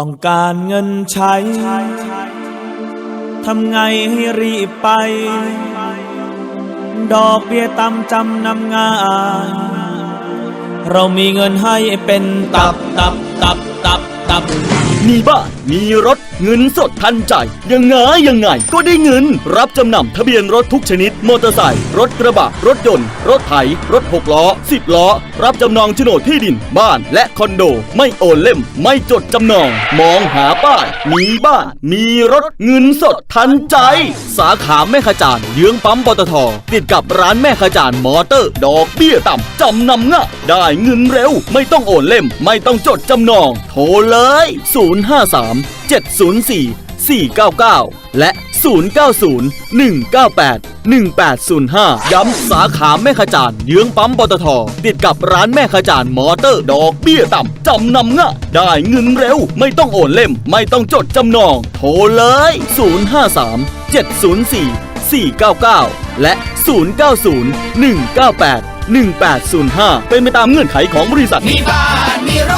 ต้องการเงินใช้ ทำไงให้รีบไป ดอกเบี้ยต่ำจำนำง่ายเรามีเงินให้เป็นตับตับตับตับ ตับ มีบ้านมีรถเงินสดทันใจ ยังไงยังไง ก็ได้เงิน รับจำนำทะเบียนรถทุกชนิด มอเตอร์ไซค์รถกระบะ รถยนต์ รถไถ รถหกล้อสิบล้อ รับจำนองโฉนดที่ดิน บ้านและคอนโด ไม่โอนเล่ม ไม่จดจำนอง มองหาป้ายมีบ้าน มีรถเงินสดทันใจ สาขาแม่ขจานเยื้องปั๊มปตท ติดกับร้านแม่ขจานมอเตอร์ ดอกเบี้ยต่ำจำนำง่ายได้เงินเร็ว ไม่ต้องโอนเล่ม ไม่ต้องจดจำนอง โทรเลย 053 704 499 และ 090 198 1805 ย้ำสาขาแม่ขจานเยื้องปั๊มปตท ติดกับร้านแม่ขจานมอเตอร์ดอกเบี้ยต่ำจำนำง่ายได้เงินเร็ว ไม่ต้องโอนเล่ม ไม่ต้องจดจำนอง โทรเลย 053 704 499 และ 090 198 1805 เป็นไปตามเงื่อนไขของบริษัท มีบ้านมีรถ